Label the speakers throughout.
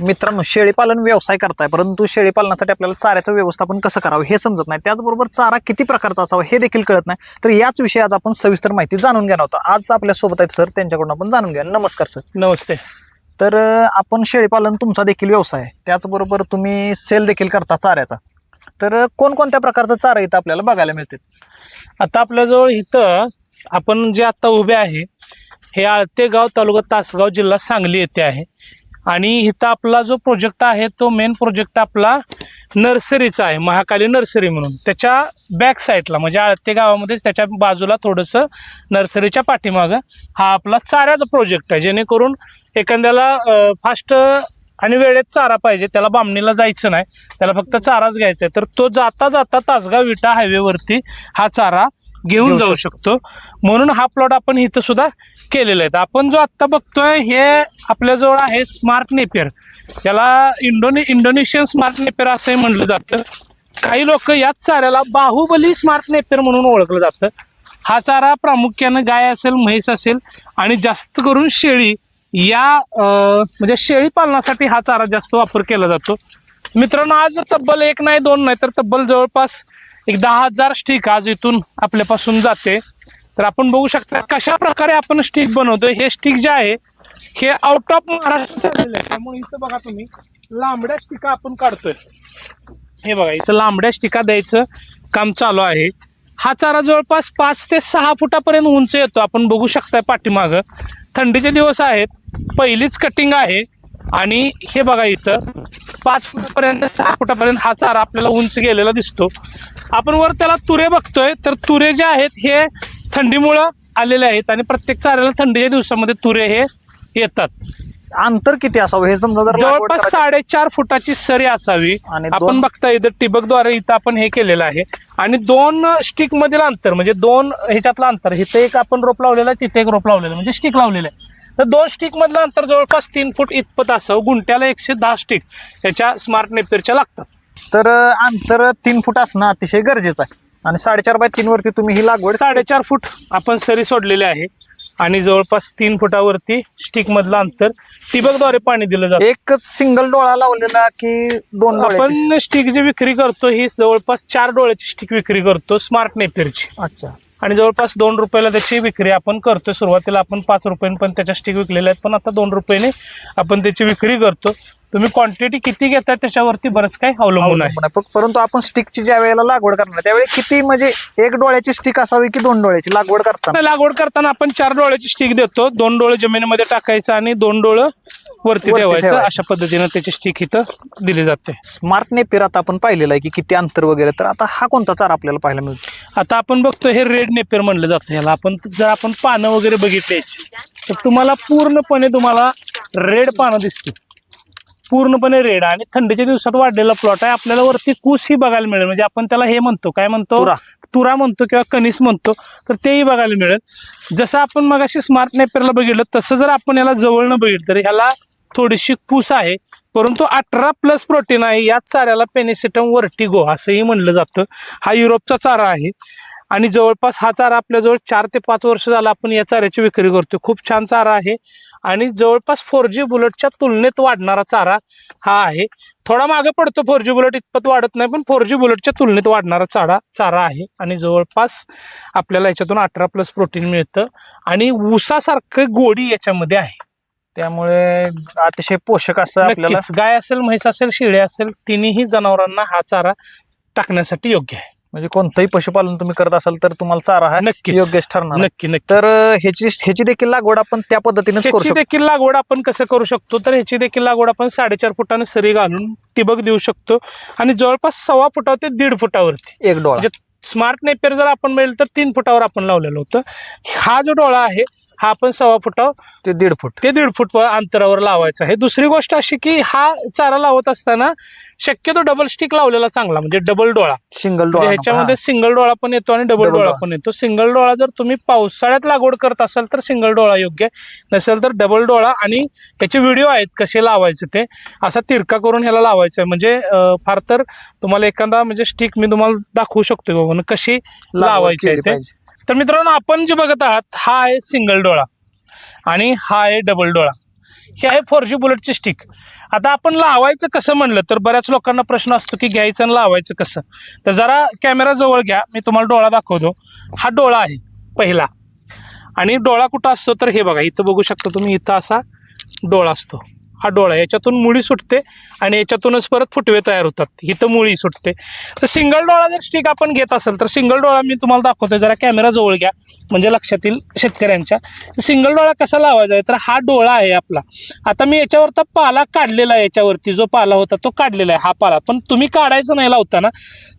Speaker 1: मित्रांनो शेळीपालन व्यवसाय करताय परंतु शेळीपालनासाठी आपल्याला चाऱ्याचं व्यवस्थापन कसं करावं हे समजत नाही. त्याचबरोबर चारा किती प्रकारचा असावा हे देखील कळत नाही. तर याच विषयी आज आपण सविस्तर माहिती जाणून घेणार आहोत. आज आपल्यासोबत आहेत सर त्यांच्याकडून आपण जाणून घ्या नमस्कार सर.
Speaker 2: नमस्ते.
Speaker 1: तर आपण शेळीपालन तुमचा देखील व्यवसाय आहे. त्याचबरोबर तुम्ही सेल देखील करता चाऱ्याचा. तर कोणकोणत्या प्रकारचा चारा इथं आपल्याला बघायला मिळते
Speaker 2: आता आपल्याजवळ इथं आपण जे आता उभे आहे हे आळतेगाव तालुका तासगाव जिल्हा सांगली येथे आहे. आणि इथं आपला जो प्रोजेक्ट आहे तो मेन प्रोजेक्ट आपला नर्सरीचा आहे महाकाली नर्सरी म्हणून. त्याच्या बॅक साईडला म्हणजे आळते गावामध्येच त्याच्या बाजूला थोडंसं नर्सरीच्या पाठीमागं हा आपला चाऱ्याचा प्रोजेक्ट आहे. जेणेकरून एखाद्याला फास्ट आणि वेळेत चारा पाहिजे त्याला बामणीला जायचं नाही त्याला फक्त चाराच घ्यायचा आहे तर तो जाता जाता तासगाव विटा हायवेवरती हा चारा घेऊन
Speaker 1: घेऊ
Speaker 2: जाऊ शकतो. म्हणून हा प्लॉट आपण इथं सुद्धा केलेला आहे. आपण जो आत्ता बघतोय हे आपल्याजवळ आहे स्मार्ट नेपियर याला इंडोने इंडोनेशियन स्मार्ट नेपियर असंही म्हणलं जातं. काही लोक याच चाऱ्याला बाहुबली स्मार्ट नेपियर म्हणून ओळखलं जातं. हा चारा प्रामुख्यानं गाय असेल म्हैस असेल आणि जास्त करून शेळी या म्हणजे शेळी पालनासाठी हा चारा जास्त वापर केला जातो. मित्रांनो आज तब्बल एक नाही दोन नाही तर तब्बल जवळपास एक दहा हजार स्टिक आज इथून आपल्यापासून जाते. तर आपण बघू शकता कशा प्रकारे आपण स्टिक बनवतोय. हे स्टिक जे आहे हे आउट ऑफ महाराष्ट्र झालेलं आहे. त्यामुळे इथं बघा तुम्ही लांबड्या स्टिका आपण काढतोय. हे बघा इथं लांबड्या स्टिका द्यायचं काम चालू आहे. हा चारा जवळपास पाच ते सहा फुटापर्यंत उंच येतो. आपण बघू शकताय पाठीमागं. थंडीचे दिवस आहेत. पहिलीच कटिंग आहे. आणि हे बघा इथं पाच फुटापर्यंत सहा फुटापर्यंत हा चारा आपल्याला उंच गेलेला दिसतो. आपण वर त्याला तुरे बघतोय. तर तुरे जे आहेत हे थंडीमुळं आलेले आहेत आणि प्रत्येक चाऱ्याला थंडीच्या दिवसामध्ये तुरे हे येतात.
Speaker 1: अंतर किती असावं? हे समजा जर लागवड
Speaker 2: जवळपास
Speaker 1: करायची-
Speaker 2: साडेचार फुटाची सरी असावी.
Speaker 1: आणि
Speaker 2: आपण बघता इथं ठिबकद्वारे इथं आपण हे केलेलं आहे. आणि दोन स्टिक मधील अंतर म्हणजे दोन ह्याच्यातलं अंतर इथं एक आपण रोप लावलेलं आहे तिथे एक रोप लावलेलं आहे, म्हणजे स्टिक लावलेलं आहे. तर दोन स्टिक मधलं अंतर जवळपास तीन फूट इतपत असावं. गुंट्याला एकशे दहा स्टिक याच्या स्मार्ट नेपेरच्या लागतात.
Speaker 1: तर अंतर तीन फूट असणं अतिशय गरजेचं आहे. आणि साडेचार बाय तीन वरती तुम्ही ही लागवड
Speaker 2: साडेचार फूट आपण सरी सोडलेली आहे. आणि जवळपास तीन फुटावरती स्टिक मधलं अंतर ठिबकद्वारे पाणी दिलं जातं.
Speaker 1: एक सिंगल डोळा लावलेला की दोन?
Speaker 2: आपण स्टिक जी विक्री करतो ही जवळपास चार डोळ्याची स्टिक विक्री करतो स्मार्ट नेपेरची
Speaker 1: अच्छा.
Speaker 2: आणि जवळपास दोन रुपयाला त्याची विक्री आपण करतो सुरुवातीला आपण पाच रुपयांनी पण त्याच्या स्टिक विकलेल्या आहेत पण आता दोन रुपयाने आपण त्याची विक्री करतो. तुम्ही क्वांटिटी किती घेताय त्याच्यावरती बरंच काही अवलंबून आहे.
Speaker 1: परंतु आपण स्टिकची ज्या वेळेला लागवड करणार त्यावेळी किती म्हणजे एक डोळ्याची स्टिक असावी की दोन डोळ्याची लागवड करताना?
Speaker 2: लागवड करताना आपण चार डोळ्याची स्टिक देतो. दोन डोळे जमिनीमध्ये टाकायचं आणि दोन डोळं वरती ठेवायचं. अशा पद्धतीनं त्याची स्टिक इथं दिली जाते.
Speaker 1: स्मार्ट आता आपण पाहिलेलं आहे की किती अंतर वगैरे तर आता हा कोणता चारा आपल्याला पाहायला मिळतो?
Speaker 2: आता आपण बघतो हे रेड नेपेर म्हणलं जातं ह्याला. आपण जर आपण पानं वगैरे बघितली तर तुम्हाला पूर्णपणे तुम्हाला रेड पानं दिसतील. पूर्णपणे रेड आणि थंडीच्या दिवसात वाढलेला प्लॉट आहे. आपल्याला वरती कूस ही बघायला मिळेल. म्हणजे आपण त्याला हे म्हणतो काय म्हणतो?
Speaker 1: तुरा.
Speaker 2: तुरा म्हणतो किंवा कणीस म्हणतो तर तेही बघायला मिळेल. जसं आपण मगाशी स्मार्ट नेपेरला बघितलं तसं जर आपण याला जवळनं बघितलं तर ह्याला थोडीशी कूस आहे. परंतु अठरा प्लस प्रोटीन आहे. याच चाऱ्याला पेनिसिटम वर्टिगो असंही म्हणलं जातं. हा युरोपचा चारा आहे. आणि जवळपास हा चारा आपल्याजवळ चार ते पाच वर्ष झाला आपण या चाऱ्याची विक्री करतो खूप छान चारा आहे. आणि जवळपास फोर जी बुलेटच्या तुलनेत वाढणारा चारा हा आहे. थोडा मागे पडतो फोर जी बुलेट इतपत वाढत नाही पण फोर जी बुलेटच्या तुलनेत वाढणारा चारा चारा आहे. आणि जवळपास आपल्याला याच्यातून अठरा प्लस प्रोटीन मिळतं. आणि ऊसासारखं गोडी याच्यामध्ये आहे.
Speaker 1: त्यामुळे अतिशय पोषक असं आपल्याला
Speaker 2: नक्कीच गाय असेल म्हैस असेल शेळी असेल तिन्ही जनावरांना हा चारा टाकण्यासाठी योग्य आहे.
Speaker 1: म्हणजे कोणतंही पशुपालन तुम्ही करत असाल तर तुम्हाला चारा हा
Speaker 2: नक्कीच.
Speaker 1: योग्यच ठरणार आहे.
Speaker 2: नक्की नक्की
Speaker 1: तर अं, ह्याची ह्याची देखील लागवड आपण त्या पद्धतीनेच करू
Speaker 2: ह्याची
Speaker 1: शकतो
Speaker 2: देखील लागवड आपण कसं करू शकतो? तर ह्याची देखील लागवड आपण साडेचार फुटाने सरी घालून टिबक देऊ शकतो. आणि जवळपास सव्वा फुटावर ते दीड फुटावरती.
Speaker 1: एक डोळा.
Speaker 2: म्हणजे स्मार्ट नेपेर जर आपण मिळेल तर तीन फुटावर आपण लावलेलं होतं. हा जो डोळा आहे हा आपण सव्वा फुटावर
Speaker 1: ते दीड फूट.
Speaker 2: ते दीड फूट अंतरावर लावायचं. आहे दुसरी गोष्ट अशी की हा चारा लावत असताना शक्यतो डबल स्टिक लावलेला चांगला म्हणजे डबल डोळा.
Speaker 1: सिंगल
Speaker 2: म्हणजे
Speaker 1: डोळा
Speaker 2: ह्याच्यामध्ये सिंगल डोळा पण येतो आणि डबल डोळा. पण येतो. सिंगल डोळा जर तुम्ही पावसाळ्यात लागवड करत असाल तर सिंगल डोळा योग्य नसेल तर डबल डोळा आणि त्याचे व्हिडिओ आहेत कसे लावायचे ते असा तिरका करून ह्याला लावायचं आहे. म्हणजे फार तर तुम्हाला एखादा म्हणजे स्टिक मी तुम्हाला दाखवू शकतो बाबा कशी लावायची आहे ते. तर मित्रांनो आपण जे बघत आहात हा आहे सिंगल डोळा आणि हा आहे डबल डोळा. हे आहे फोर जी बुलेटची स्टिक आता आपण लावायचं कसं म्हणलं तर बऱ्याच लोकांना प्रश्न असतो की घ्यायचं आणि लावायचं कसं. तर जरा कॅमेरा जवळ घ्या मी तुम्हाला डोळा दाखवतो. हा डोळा आहे पहिला. आणि डोळा कुठं असतो तर हे बघा इथं बघू शकता तुम्ही इथं असा डोळा असतो. हा डोळा याच्यातून मुळी सुटते आणि याच्यातूनच परत फुटवे तयार होतात. इथं मुळी सुटते. तर सिंगल डोळा जर स्टिक आपण घेत असेल तर सिंगल डोळा मी तुम्हाला दाखवतोय. जरा कॅमेरा जवळ घ्या म्हणजे लक्षात येईल शेतकऱ्यांच्या. सिंगल डोळा कसा लावायचा आहे? तर हा डोळा आहे आपला. आता मी याच्यावरचा पाला काढलेला आहे याच्यावरती. जो पाला होता तो काढलेला आहे हा पाला. पण तुम्ही काढायचा नाही लावताना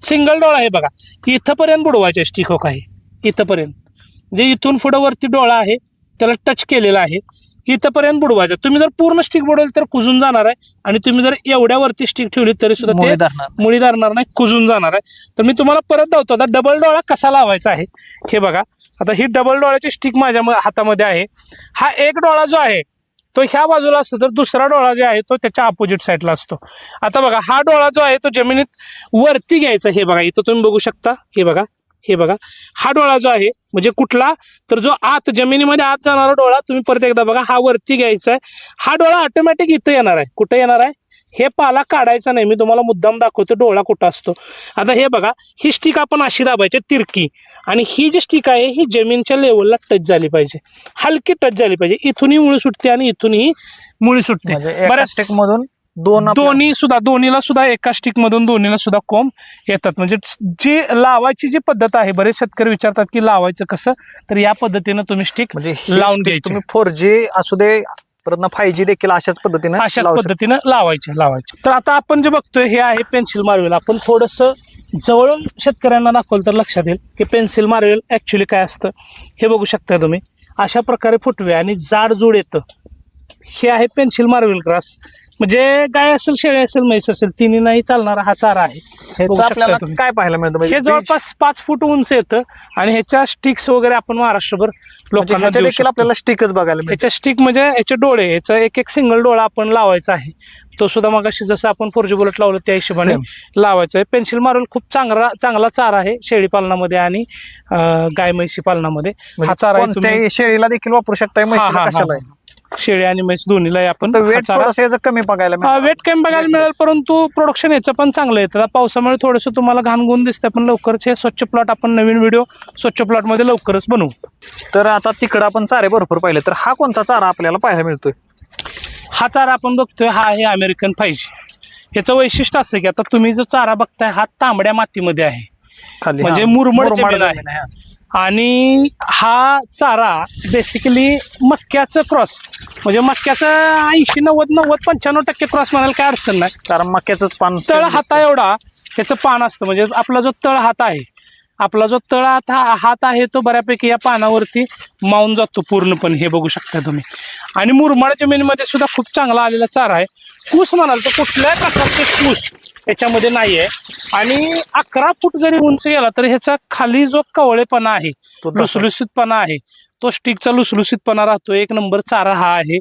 Speaker 2: सिंगल डोळा आहे बघा. इथंपर्यंत बुडवायचे स्टिक हो काही. इथंपर्यंत. म्हणजे इथून पुढं वरती डोळा आहे त्याला टच केलेला आहे. इथंपर्यंत बुडवायचं तुम्ही जर पूर्ण स्टिक बुडवली तर कुजून जाणार आहे. आणि तुम्ही जर एवढ्यावरती स्टिक ठेवली तरी सुद्धा
Speaker 1: मुळी
Speaker 2: ते
Speaker 1: धरणार
Speaker 2: मुळी धरणार नाही कुजून जाणार आहे. तर मी तुम्हाला परत दावतो आता डबल डोळा कसा लावायचा आहे? हे बघा. आता ही डबल डोळ्याची स्टिक माझ्या म- हातामध्ये आहे. हा एक डोळा जो आहे तो ह्या बाजूला असतो तर दुसरा डोळा जो आहे तो त्याच्या अपोजिट साईडला असतो. आता बघा हा डोळा जो आहे तो जमिनीत वरती घ्यायचा हे बघा इथं तुम्ही बघू शकता. हे बघा. हे बघा हा डोळा जो आहे म्हणजे कुठला? तर जो आत जमिनीमध्ये आत जाणारा डोळा तुम्ही परत एकदा बघा हा वरती घ्यायचा आहे. हा डोळा ऑटोमॅटिक इथं येणार आहे. कुठं येणार आहे? हे पाला काढायचा नाही. मी तुम्हाला मुद्दाम दाखवतो डोळा कुठं असतो. आता हे बघा ही स्टिक आपण अशी दाबायची तिरकी. आणि ही जी स्टिक आहे ही जमीनच्या लेवलला टच झाली पाहिजे. हलकी टच झाली पाहिजे. इथूनही मुळी सुटते आणि इथूनही मुळी सुटते.
Speaker 1: म्हणजे
Speaker 2: बऱ्याच-
Speaker 1: मधून दोन
Speaker 2: दोन्ही सुद्धा दोन्हीला सुद्धा एका स्टिक मधून दोन्हीला सुद्धा कोंब येतात. म्हणजे जी लावायची जी पद्धत आहे बरेच शेतकरी विचारतात की लावायचं कसं? तर या पद्धतीनं तुम्ही स्टिक
Speaker 1: म्हणजे
Speaker 2: लावून घ्यायचे.
Speaker 1: तुम्ही फोर जी असू दे परत फाईव्ह जी देखील अशाच पद्धतीने
Speaker 2: अशाच. पद्धतीनं लावायचे लावायचे. तर आता आपण जे बघतोय हे आहे पेन्सिल मार्वेल. आपण थोडस जवळून शेतकऱ्यांना दाखवलं तर लक्षात येईल की पेन्सिल मार्वेल ऍक्च्युली काय असतं. हे बघू शकता तुम्ही. अशा प्रकारे फुटवे आणि जाड जोड येतं. हे आहे पेन्सिल मार्वेल ग्रास. म्हणजे गाय असेल शेळी असेल म्हैस असेल तिन्ही नाही चालणारा हा चारा आहे. बघू
Speaker 1: ह्याचं
Speaker 2: शकता
Speaker 1: आपल्याला
Speaker 2: तुम्ही.
Speaker 1: काय पाहायला मिळतं? म्हणजे
Speaker 2: हे जवळपास पाच फूट उंच येतं आणि ह्याच्या स्टिक्स वगैरे आपण महाराष्ट्रभर
Speaker 1: म्हणजे
Speaker 2: लोकांना
Speaker 1: ह्याच्या
Speaker 2: देऊ
Speaker 1: देखील
Speaker 2: शकतो.
Speaker 1: आपल्याला स्टिकच बघायला मिळते
Speaker 2: ह्याच्या स्टिक म्हणजे याचे डोळे याचा एक एक सिंगल डोळा आपण लावायचा आहे. तो सुद्धा मग जसं आपण फोरजी बुलेट लावलं त्या हिशोबाने लावायचं आहे. पेन्सिल मार्बल खूप चांगला चांगला चारा आहे शेळी पालनामध्ये आणि अं, गाय म्हैसी पालनामध्ये. हा
Speaker 1: म्हणजे
Speaker 2: चारा आहे तुम्ही
Speaker 1: कोणत्याही शेळीला देखील वापरू शकताय
Speaker 2: हा,
Speaker 1: म्हशीला
Speaker 2: हा,
Speaker 1: कशाला
Speaker 2: हा. शेळी आणि म्हैस दोन्हीला आपण
Speaker 1: तर
Speaker 2: हा
Speaker 1: वेट
Speaker 2: चारा
Speaker 1: थोडस याचं कमी बघायला
Speaker 2: वेट कॅम्प बघायला मिळेल परंतु प्रोडक्शन याचं पण चांगलं येतं आता पावसामुळे थोडंसं तुम्हाला घाणगुण दिसतंय पण लवकरच हे स्वच्छ प्लॉट आपण नवीन व्हिडिओ स्वच्छ प्लॉटमध्ये लवकरच बनवू.
Speaker 1: तर आता तिकडं आपण चारे भरपूर पाहिले. तर हा कोणता चारा आपल्याला पाहायला मिळतोय?
Speaker 2: हा चारा आपण बघतोय हा आहे अमेरिकन फायजी याचं वैशिष्ट्य असं की आता तुम्ही जो चारा बघताय हा तांबड्या मातीमध्ये आहे.
Speaker 1: खाली
Speaker 2: म्हणजे
Speaker 1: हा.
Speaker 2: मुरमड
Speaker 1: मुरमाड
Speaker 2: जमीन आहे.
Speaker 1: जमीन आहे, हा.
Speaker 2: आणि हा चारा बेसिकली मक्याचं क्रॉस म्हणजे मक्याचं ऐंशी नव्वद नव्वद पंच्याण्णव टक्के क्रॉस म्हणायला काय अडचण नाही.
Speaker 1: कारण मक्याचंच पान
Speaker 2: तळ हाता एवढा त्याचं पान असतं. म्हणजे आपला जो तळ हात आहे आपला जो तळ हात हा- हात आहे तो बऱ्यापैकी या पानावरती मावून जातो पूर्णपणे. हे बघू शकता तुम्ही. आणि मुरमाड जमिनीमध्ये सुद्धा खूप चांगला आलेला चारा आहे. कूस म्हणाल तर कुठल्याही प्रकारचे कूस त्याच्यामध्ये नाही आहे आणि अकरा फूट जरी उंच गेला तर ह्याचा खाली जो कवळेपणा आहे
Speaker 1: तो.
Speaker 2: लुसलुसीतपणा आहे तो स्टिकचा लुसलुसीतपणा राहतो एक नंबर चारा हा आहे.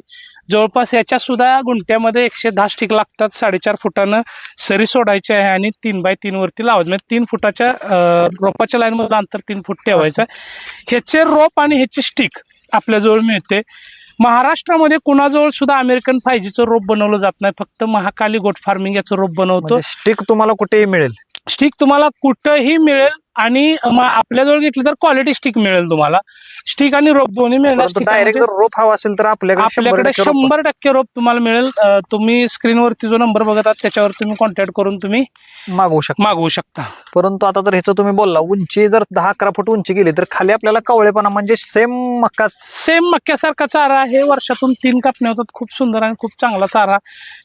Speaker 2: जवळपास याच्या सुद्धा गुंट्यामध्ये एकशे दहा स्टिक लागतात. साडेचार फुटानं सरी सोडायची आहे आणि तीन बाय तीन वरती लावायचं. म्हणजे तीन फुटाच्या रोपाच्या लाईन मधलं अंतर तीन फूट ठेवायचं. ह्याचे रोप आणि ह्याची स्टिक आपल्याजवळ मिळते. महाराष्ट्रामध्ये कुणाजवळ सुद्धा अमेरिकन फायजीचं रोप बनवलं जात नाही. फक्त महाकाली गोट फार्मिंग याचं रोप बनवतो.
Speaker 1: म्हणजे स्टिक तुम्हाला कुठेही मिळेल.
Speaker 2: स्टिक तुम्हाला कुठंही मिळेल आणि आपल्याजवळ घेतली तर क्वालिटी स्टिक मिळेल तुम्हाला. स्टिक आणि रोप दोन्ही मिळणार.
Speaker 1: डायरेक्ट रोप हवा असेल तर आपल्याकडे शंभर
Speaker 2: आपल्याकडे
Speaker 1: टक्के रोप
Speaker 2: शंभर टक्के रोप तुम्हाला मिळेल. तुम्ही स्क्रीनवरती जो नंबर बघत आहात त्याच्यावर तुम्ही कॉन्टॅक्ट करून तुम्ही
Speaker 1: मागवू शकता.
Speaker 2: मागवू शकता.
Speaker 1: परंतु आता जर ह्याचं तुम्ही बोलला उंची जर दहा अकरा फूट उंची गेली तर खाली आपल्याला कवळेपणा म्हणजे सेम मक्का
Speaker 2: सेम मक्यासारखा चारा आहे. वर्षातून तीन कापणे होतात. खूप सुंदर आणि खूप चांगला चारा.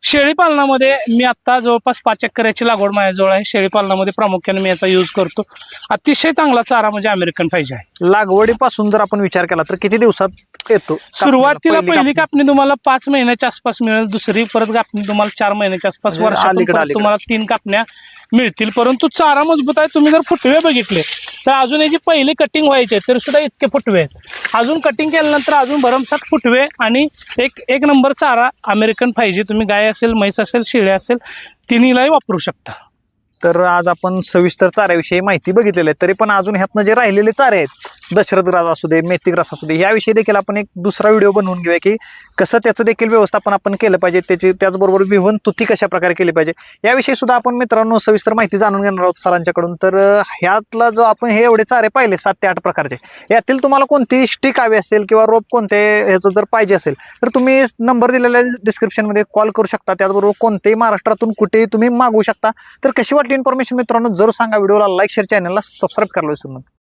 Speaker 2: शेळी पालनामध्ये मी आता जवळपास पाच एकर याची लागवड माझ्याजवळ आहे. शेळी पालनामध्ये प्रामुख्याने मी याचा यूज करतो. अतिशय चांगला चारा म्हणजे अमेरिकन पाहिजे आहे.
Speaker 1: लागवडीपासून जर आपण विचार केला तर किती दिवसात येतो?
Speaker 2: सुरुवातीला
Speaker 1: पहिली कापणी.
Speaker 2: तुम्हाला पाच महिन्याच्या आसपास मिळेल दुसरी परत कापणी तुम्हाला चार महिन्याच्या आसपास
Speaker 1: अलीकडं.
Speaker 2: तुम्हाला तीन कापण्या मिळतील. परंतु चारा मजबूत आहे तुम्ही जर फुटवे बघितले तर अजून याची पहिली कटिंग व्हायची तरी सुद्धा इतके फुटवे आहेत. अजून कटिंग केल्यानंतर अजून भरमसाठ फुटवे आणि एक एक नंबर चारा अमेरिकन पाहिजे तुम्ही गाय असेल म्हैस असेल शेळी असेल तिन्हीलाही वापरू शकता.
Speaker 1: तर आज आपण सविस्तर चाऱ्याविषयी माहिती बघितलेली आहे. तरी पण अजून ह्यातनं जे राहिलेले चारे आहेत दशरथ ग्रास असू दे मेथी ग्रास असू दे याविषयी देखील आपण एक दुसरा व्हिडिओ बनवून घेऊया की कसं त्याचं देखील व्यवस्थापन आपण केलं पाहिजे त्याची त्याचबरोबर विवन तुती कशा प्रकारे केली पाहिजे याविषयी सुद्धा आपण मित्रांनो सविस्तर माहिती जाणून घेणार आहोत सरांच्याकडून. तर ह्यातला जो आपण हे एवढे चारे पाहिले सात ते आठ प्रकारचे यातील तुम्हाला कोणती स्टिक हवी असेल किंवा रोप कोणते ह्याचं जर पाहिजे असेल तर तुम्ही नंबर दिलेल्या डिस्क्रिप्शनमध्ये कॉल करू शकता. त्याचबरोबर कोणतेही महाराष्ट्रातून कुठेही तुम्ही मागवू शकता. तर कशी वाटली इन्फॉर्मेशन मित्रांनो जरूर सांगा. व्हिडिओला लाईक शेअर चॅनलला सबस्क्राईब करायला विसरू नका.